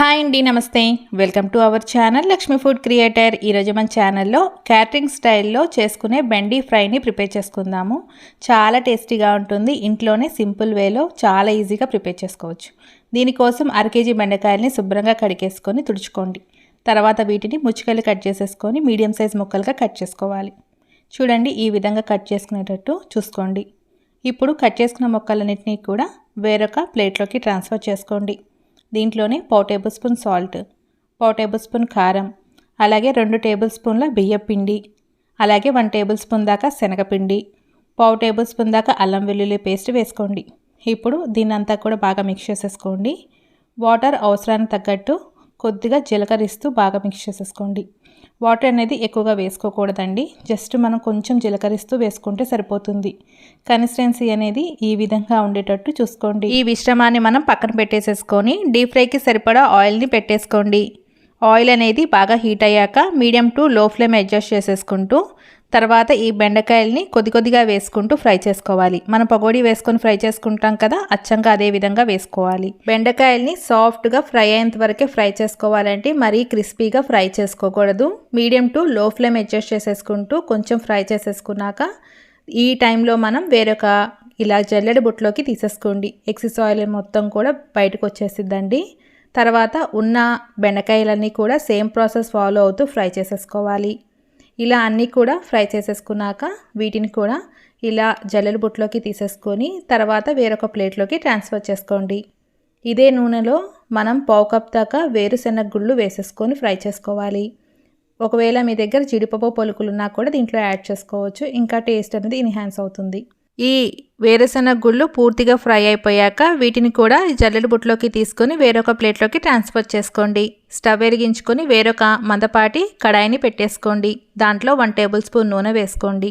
Hi అండి నమస్తే. Welcome to our channel Lakshmi food creator. ఈరోజు మన ఛానల్లో క్యాటరింగ్ స్టైల్లో చేసుకునే బెండీ ఫ్రైని ప్రిపేర్ చేసుకుందాము. చాలా టేస్టీగా ఉంటుంది. ఇంట్లోనే సింపుల్ వేలో చాలా ఈజీగా ప్రిపేర్ చేసుకోవచ్చు. దీనికోసం అరకేజీ బెండకాయల్ని శుభ్రంగా కడిగేసుకొని తుడుచుకోండి. తర్వాత వీటిని ముచ్చుకలు కట్ చేసేసుకొని మీడియం సైజ్ ముక్కలుగా కట్ చేసుకోవాలి. చూడండి ఈ విధంగా కట్ చేసుకునేటట్టు చూసుకోండి. ఇప్పుడు కట్ చేసుకున్న ముక్కలన్నింటినీ కూడా వేరొక ప్లేట్లోకి ట్రాన్స్ఫర్ చేసుకోండి. దీంట్లోనే పావు టేబుల్ స్పూన్ సాల్ట్ పావు టేబుల్ స్పూన్ కారం అలాగే రెండు టేబుల్ స్పూన్ల బియ్యం పిండి అలాగే వన్ టేబుల్ స్పూన్ దాకా శనగపిండి పావు టేబుల్ స్పూన్ దాకా అల్లం వెల్లుల్లి పేస్ట్ వేసుకోండి. ఇప్పుడు దీన్ని అంతా కూడా బాగా మిక్స్ చేసేసుకోండి. వాటర్ అవసరానికి తగ్గట్టు కొద్దిగా జీలకర్ర ఇస్తూ బాగా మిక్స్ చేసేసుకోండి. వాటర్ అనేది ఎక్కువగా వేసుకోకూడదండి. జస్ట్ మనం కొంచెం జీలకరిస్తూ వేసుకుంటే సరిపోతుంది. కన్సిస్టెన్సీ అనేది ఈ విధంగా ఉండేటట్టు చూసుకోండి. ఈ మిశ్రమాన్ని మనం పక్కన పెట్టేసేసుకొని డీప్ ఫ్రైకి సరిపడా ఆయిల్ని పెట్టేసుకోండి. ఆయిల్ అనేది బాగా హీట్ అయ్యాక medium to low flame adjust చేసేసుకుంటూ తర్వాత ఈ బెండకాయల్ని కొద్ది కొద్దిగా వేసుకుంటూ ఫ్రై చేసుకోవాలి. మనం పకోడీ వేసుకొని ఫ్రై చేసుకుంటాం కదా అచ్చంగా అదే విధంగా వేసుకోవాలి. బెండకాయల్ని సాఫ్ట్గా ఫ్రై అయ్యేంత వరకే ఫ్రై చేసుకోవాలంటే మరీ క్రిస్పీగా ఫ్రై చేసుకోకూడదు. Medium to low flame adjust చేసేసుకుంటూ కొంచెం ఫ్రై చేసేసుకున్నాక ఈ టైంలో మనం వేరొక ఇలా జల్లెడ బుట్టలోకి తీసేసుకోండి. ఎక్సిస్ ఆయిల్ మొత్తం కూడా బయటకు వచ్చేసిద్దండి. తర్వాత ఉన్న బెండకాయలన్నీ కూడా సేమ్ ప్రాసెస్ ఫాలో అవుతూ ఫ్రై చేసేసుకోవాలి. ఇలా అన్నీ కూడా ఫ్రై చేసేసుకున్నాక వీటిని కూడా ఇలా జల్లెల బుట్లోకి తీసేసుకొని తర్వాత వేరొక ప్లేట్లోకి ట్రాన్స్ఫర్ చేసుకోండి. ఇదే నూనెలో మనం పావు కప్ దాకా వేరుశెనగ గుళ్ళు వేసేసుకొని ఫ్రై చేసుకోవాలి. ఒకవేళ మీ దగ్గర జీడిపప్పు పొలుకులు ఉన్నా కూడా దీంట్లో యాడ్ చేసుకోవచ్చు. ఇంకా టేస్ట్ అనేది ఎన్హాన్స్ అవుతుంది. ఈ వేరుశనగ గుళ్ళు పూర్తిగా ఫ్రై అయిపోయాక వీటిని కూడా జల్లెడ బుట్టలోకి తీసుకొని వేరొక ప్లేట్లోకి ట్రాన్స్ఫర్ చేసుకోండి. స్టవ్ వెలిగించుకొని వేరొక మందపాటి కడాయిని పెట్టేసుకోండి. దాంట్లో వన్ టేబుల్ స్పూన్ నూనె వేసుకోండి.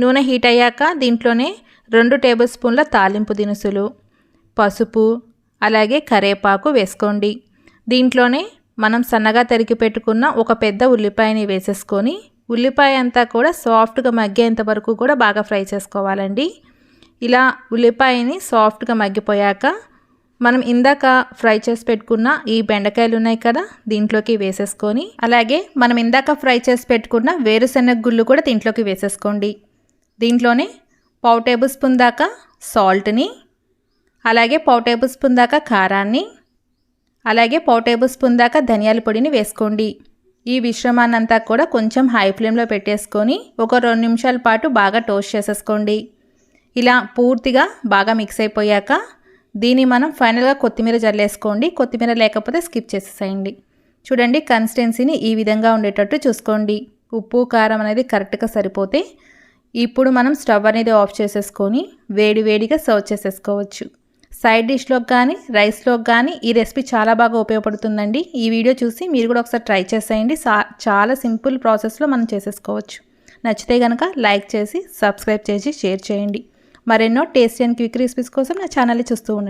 నూనె హీట్ అయ్యాక దీంట్లోనే రెండు టేబుల్ స్పూన్ల తాలింపు దినుసులు పసుపు అలాగే కరేపాకు వేసుకోండి. దీంట్లోనే మనం సన్నగా తరిగి పెట్టుకున్న ఒక పెద్ద ఉల్లిపాయని వేసేసుకొని ఉల్లిపాయ అంతా కూడా సాఫ్ట్గా మగ్గేంత వరకు కూడా బాగా ఫ్రై చేసుకోవాలండి. ఇలా ఉల్లిపాయని సాఫ్ట్గా మగ్గిపోయాక మనం ఇందాక ఫ్రై చేసి పెట్టుకున్న ఈ బెండకాయలు ఉన్నాయి కదా దీంట్లోకి వేసేసుకొని అలాగే మనం ఇందాక ఫ్రై చేసి పెట్టుకున్న వేరుశెనగ గుళ్ళు కూడా దీంట్లోకి వేసేసుకోండి. దీంట్లోనే పావు టేబుల్ స్పూన్ దాకా సాల్ట్ని అలాగే పావు టేబుల్ స్పూన్ దాకా కారాన్ని అలాగే పావు టేబుల్ స్పూన్ దాకా ధనియాల పొడిని వేసుకోండి. ఈ మిశ్రమాన్నంతా కూడా కొంచెం హై ఫ్లేమ్లో పెట్టేసుకొని ఒక రెండు నిమిషాల పాటు బాగా టోస్ట్ చేసేసుకోండి. ఇలా పూర్తిగా బాగా మిక్స్ అయిపోయాక దీన్ని మనం ఫైనల్గా కొత్తిమీర జల్లేసుకోండి. కొత్తిమీర లేకపోతే స్కిప్ చేసేసేయండి. చూడండి కన్సిస్టెన్సీని ఈ విధంగా ఉండేటట్టు చూసుకోండి. ఉప్పు కారం అనేది కరెక్ట్గా సరిపోతే ఇప్పుడు మనం స్టవ్ అనేది ఆఫ్ చేసేసుకొని వేడి వేడిగా సర్వ్ చేసేసుకోవచ్చు. సైడ్ డిష్లోకి కానీ రైస్లోకి కానీ ఈ రెసిపీ చాలా బాగా ఉపయోగపడుతుందండి. ఈ వీడియో చూసి మీరు కూడా ఒకసారి ట్రై చేసేయండి. చాలా సింపుల్ ప్రాసెస్లో మనం చేసేసుకోవచ్చు. నచ్చితే కనుక లైక్ చేసి సబ్స్క్రైబ్ చేసి షేర్ చేయండి. మరెన్నో టేస్టీ అండ్ క్విక్ రెసిపీస్ కోసం నా ఛానల్ని చూస్తూ ఉండండి.